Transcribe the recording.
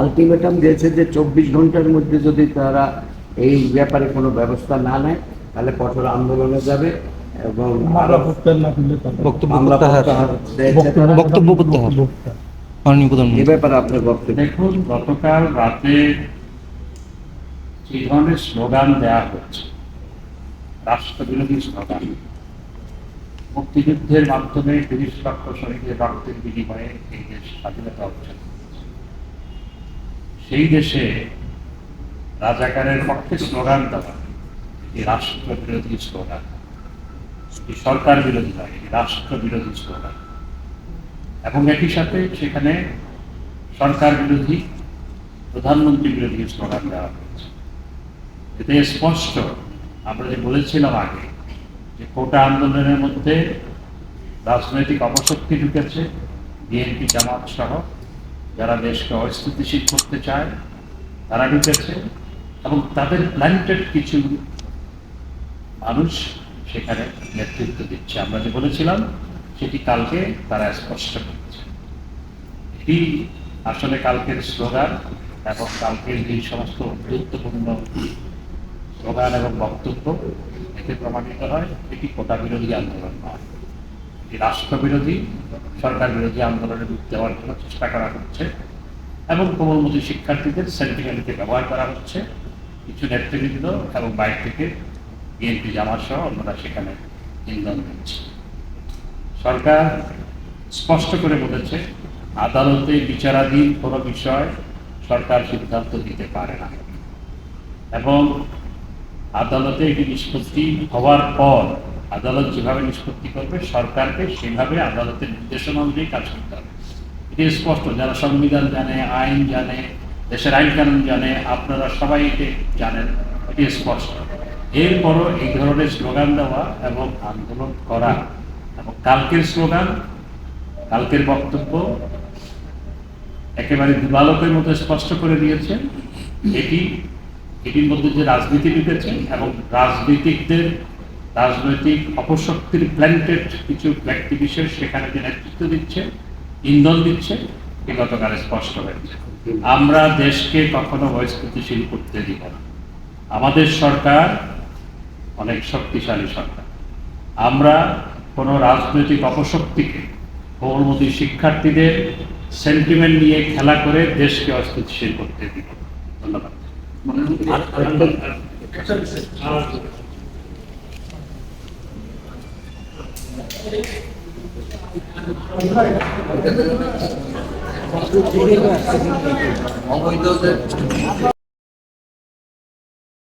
Ultimatum দিয়েছে যে চব্বিশ ঘণ্টার মধ্যে যদি তারা এই ব্যাপারে কোনো ব্যবস্থা না নেয় তাহলে কঠোর আন্দোলনে যাবে এবং বক্তব্য এ ব্যাপারে আপনার বক্তব্য। দেখুন গতকাল রাতে ধরনের স্লোগান দেওয়া হচ্ছে। রাষ্ট্রবিরোধী স্লোগান। মুক্তিযুদ্ধের মাধ্যমে তিরিশ লক্ষ শহীদের রক্তের বিনিময়ে এই দেশ স্বাধীনতা অর্জন সেই দেশে রাজাকারের পক্ষে স্লোগান দেওয়া এটি রাষ্ট্র বিরোধী স্লোগান। এটি সরকার বিরোধী নয় এটি রাষ্ট্র বিরোধী স্লোগান। এবং একই সাথে সেখানে সরকার বিরোধী প্রধানমন্ত্রী বিরোধী স্লোগান দেওয়া হয়েছে। এতে স্পষ্ট, আমরা যে বলেছিলাম আগে, যে কোটা আন্দোলনের মধ্যে রাজনৈতিক অপশক্তি ঢুকেছে, বিএনপি জামাত সহ যারা দেশকে অস্থিতিশীল করতে চায়, তারা ঢুকেছে এবং তাদের প্ল্যান্টেড কিছু মানুষ সেখানে নেতৃত্ব দিচ্ছে। আমরা যে বলেছিলাম, সেটি কালকে তারা স্পষ্ট করেছে। এটি আসলে কালকের স্লোগান এবং কালকের যে সমস্ত গুরুত্বপূর্ণ স্লোগান এবং বক্তব্য, এতে প্রমাণিত হয়, এটি কোটা বিরোধী আন্দোলন নয়। রাষ্ট্রবিরোধী সরকার বিরোধী আন্দোলনের রূপ দেওয়ার জন্য চেষ্টা করা হচ্ছে এবং কোমলমতি শিক্ষার্থীদের সেন্টিমেন্টকে ব্যবহার করা হচ্ছে। কিছু নেতৃবৃন্দ এবং বাইরে থেকে বিএনপি জামাত সহ অন্যরা সেখানে ইন্ধন দিচ্ছে সরকার স্পষ্ট করে বলেছে, আদালতে বিচারাধীন কোনো বিষয় সরকার সিদ্ধান্ত দিতে পারে না এবং আদালতে এটি নিষ্পত্তি হওয়ার পর আদালত যেভাবে নিষ্পত্তি করবে, সরকারকে সেভাবে আদালতের নির্দেশনা অনুযায়ী কাজ করতে হবে। এটি স্পষ্ট, যারা সংবিধান জানে, আইন জানে, দেশের আইন কানুন জানে, আপনারা সবাই এটি জানেন, এটি স্পষ্ট। এরপরও এই ধরনের স্লোগান দেওয়া এবং আন্দোলন করা এবং কালকের স্লোগান, কালকের বক্তব্য একেবারে দিবালকের মতো স্পষ্ট করে দিয়েছেন এটি, এটির মধ্যে যে রাজনীতি ঢুকেছে এবং রাজনীতিকদের রাজনৈতিক অপশক্তির প্ল্যান্টেড কিছু ব্যক্তি বিশেষ সেখানে যে নেতৃত্ব দিচ্ছে, ইন্ধন দিচ্ছে, এ গতকাল স্পষ্ট হয়েছে। আমরা দেশকে কখনো অস্থিতিশীল করতে দিব না। আমাদের সরকার অনেক শক্তিশালী সরকার। আমরা কোনো রাজনৈতিক অপশক্তিকে কোমলমতি শিক্ষার্থীদের সেন্টিমেন্ট নিয়ে খেলা করে দেশকে অস্থিতিশীল করতে দিব ধন্যবাদ। অবৈধ